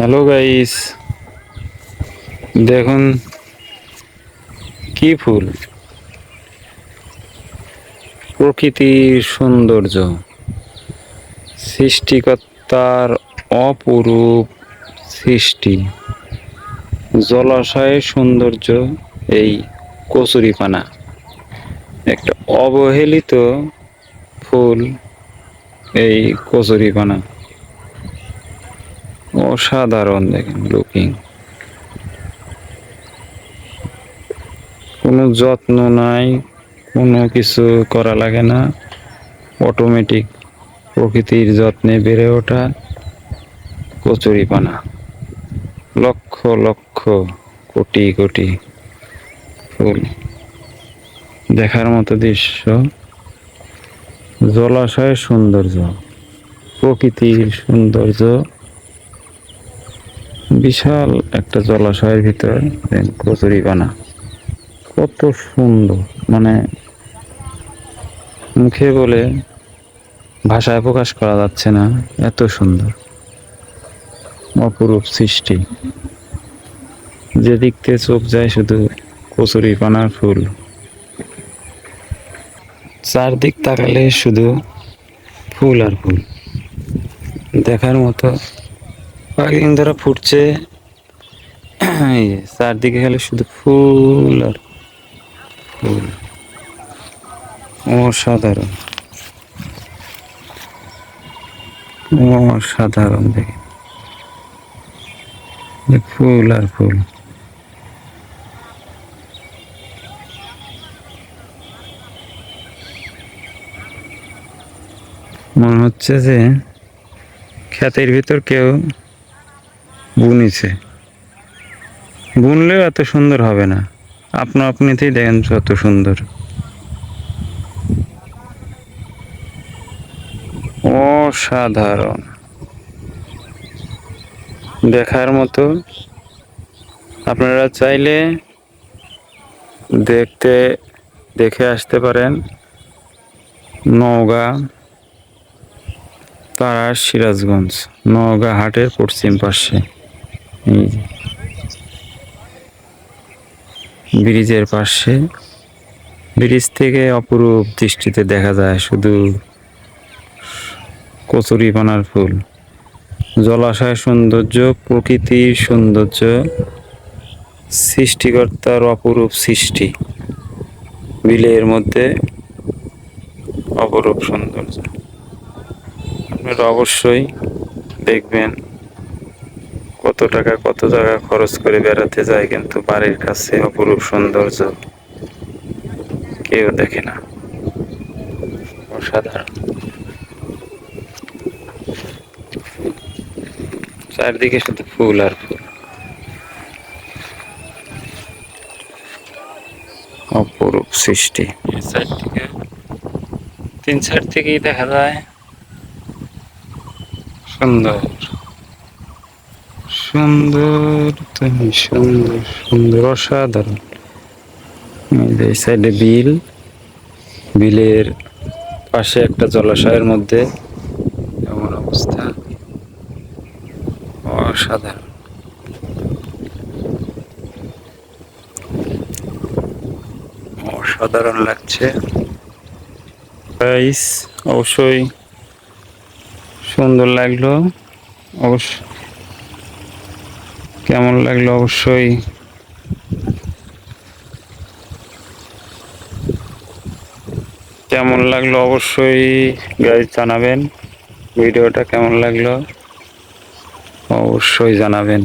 Hello guys দেখুন কি ফুল। প্রকৃতির সৌন্দর্য, সৃষ্টিকর্তার অপরূপ সৃষ্টি জলাশয়ের সৌন্দর্য, এই কচুরিপানা। একটা অবহেলিত ফুল, এই কচুরিপানা। অসাধারণ দেখেন লুকিং কোনো যত্ন নাই, কোনো কিছু করা লাগে না। অটোমেটিক প্রকৃতির যত্নে বেড়ে ওঠা কচুরিপানা লক্ষ লক্ষ, কোটি কোটি ফুল। দেখার মতো দৃশ্য। জলাশয়ের সৌন্দর্য। প্রকৃতির সৌন্দর্য। বিশাল একটা জলাশয়ের ভিতর কচুরিপানা কত সুন্দর মানে মুখে বলে ভাষায় প্রকাশ করা যাচ্ছে না, এত সুন্দর। অপরূপ সৃষ্টি। যে দিকতে চোখ যায় শুধু কচুরিপানার ফুল। চারদিক তাকালে শুধু ফুল আর ফুল। দেখার মতো কয়েকদিন ধরে ফুটছে। চারদিকে গেলে শুধু ফুল আর ফুল। অসাধারণ। অসাধারণ দেখে। ফুল আর ফুল। মনে হচ্ছে যে ক্ষেতের ভিতর কেউ বুনেছে। বুনলেও এত সুন্দর হবে না। আপনা আপনিতেই দেখেন কত সুন্দর। অসাধারণ। দেখার মতো আপনারা চাইলে দেখতে, দেখে আসতে পারেন। নওগাঁ তারা সিরাজগঞ্জ, নওগাঁ হাটের পশ্চিম পাশে। ব্রিজের পাশে। ব্রিজ থেকে অপরূপ দৃষ্টিতে দেখা যায় শুধু কচুরিপানার ফুল। জলাশয়ের সৌন্দর্য, প্রকৃতির সৌন্দর্য, সৃষ্টিকর্তার অপরূপ সৃষ্টি। বিলের মধ্যে অপরূপ সৌন্দর্য। আপনারা অবশ্যই দেখবেন। কত টাকা, কত জায়গা খরচ করে বেড়াতে যায় কিন্তু বাড়ির কাছে অপরূপ সৌন্দর্য কেউ দেখে না। অসাধারণ। চারদিকে শুধু ফুল আর ফুল। অপরূপ সৃষ্টি। থেকে তিন সাইড থেকেই দেখা যায় সুন্দর। সুন্দর, তুমি সুন্দর সুন্দর, অসাধারণ। এই সাইডে বিল। বিলের পাশে একটা জলাশয়ের মধ্যে এমন অবস্থা। অসাধারণ। অসাধারণ লাগছে। অবশ্যই সুন্দর লাগল। অবশ্য কেমন লাগল অবশ্যই। কেমন লাগল অবশ্যই গাইজ জানাবেন। ভিডিওটা কেমন লাগল? অবশ্যই জানাবেন।